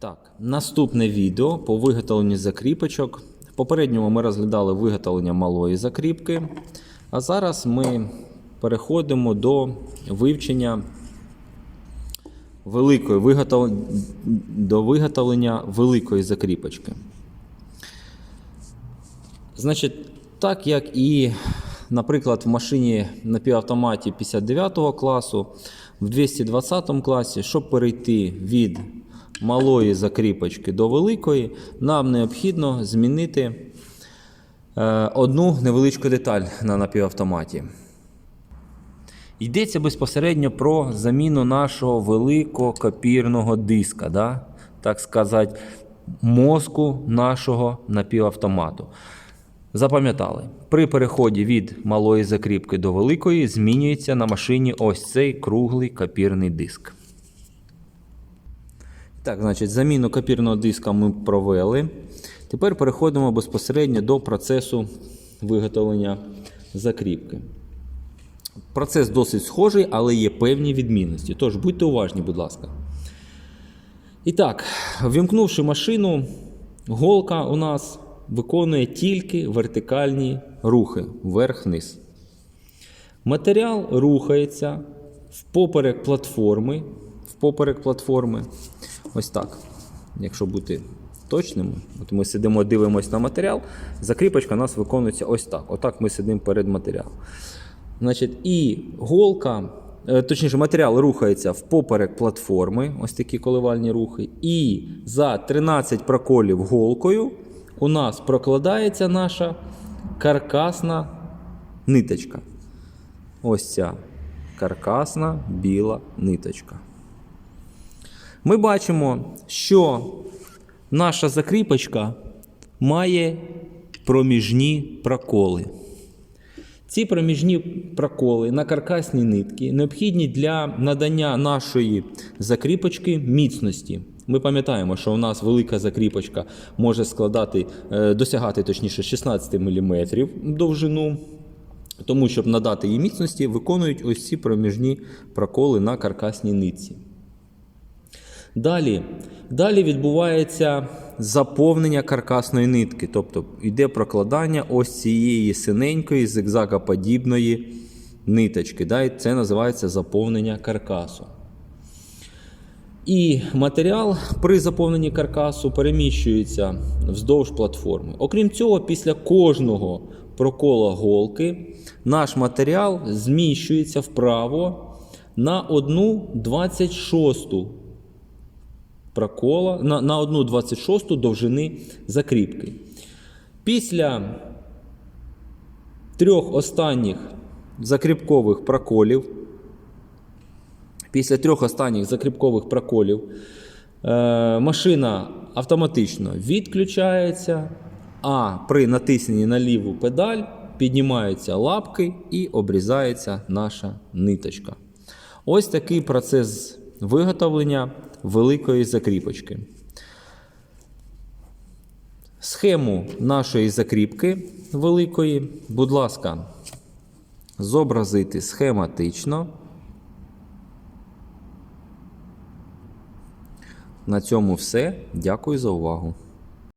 Так, наступне відео по виготовленню закріпочок. В попередньому ми розглядали виготовлення малої закріпки, а зараз ми переходимо до вивчення великої виготов... до виготовлення великої закріпочки. Значить, так як і, наприклад, в машині на півавтоматі 59 класу, в 220 класі, щоб перейти від малої закріпочки до великої, нам необхідно змінити е, одну невеличку деталь на напівавтоматі. Йдеться безпосередньо про заміну нашого великого копірного диска, да? так сказати, мозку нашого напівавтомату. Запам'ятали, при переході від малої закріпки до великої змінюється на машині ось цей круглий копірний диск. Так, значить, заміну копірного диска ми провели. Тепер переходимо безпосередньо до процесу виготовлення закріпки. Процес досить схожий, але є певні відмінності. Тож будьте уважні, будь ласка. І так, вімкнувши машину, голка у нас виконує тільки вертикальні рухи вверх-вниз. Матеріал рухається впоперек платформи. Впоперек платформи. Ось так. Якщо бути точними, от ми сидимо, дивимося на матеріал, закріпочка у нас виконується ось так. Отак ми сидимо перед матеріалом. Значить, і голка, е, точніше, матеріал рухається впоперек платформи, ось такі коливальні рухи. І за 13 проколів голкою у нас прокладається наша каркасна ниточка. Ось ця каркасна біла ниточка. Ми бачимо, що наша закріпочка має проміжні проколи. Ці проміжні проколи на каркасній нитки необхідні для надання нашої закріпочки міцності. Ми пам'ятаємо, що у нас велика закріпочка може складати, е, досягати точніше 16 мм довжину. Тому, щоб надати їй міцності, виконують ось ці проміжні проколи на каркасній нитці. Далі, далі відбувається заповнення каркасної нитки, тобто йде прокладання ось цієї синенької зигзагоподібної ниточки. Да? І це називається заповнення каркасу. І матеріал при заповненні каркасу переміщується вздовж платформи. Окрім цього, після кожного прокола голки наш матеріал зміщується вправо на 1,26 прокола на, на 1,26 довжини закріпки. Після трьох останніх закріпкових проколів, після трьох останніх закріпкових проколів, е, машина автоматично відключається, а при натисненні на ліву педаль піднімаються лапки і обрізається наша ниточка. Ось такий процес виготовлення великої закріпочки. Схему нашої закріпки великої, будь ласка, зобразити схематично. На цьому все. Дякую за увагу.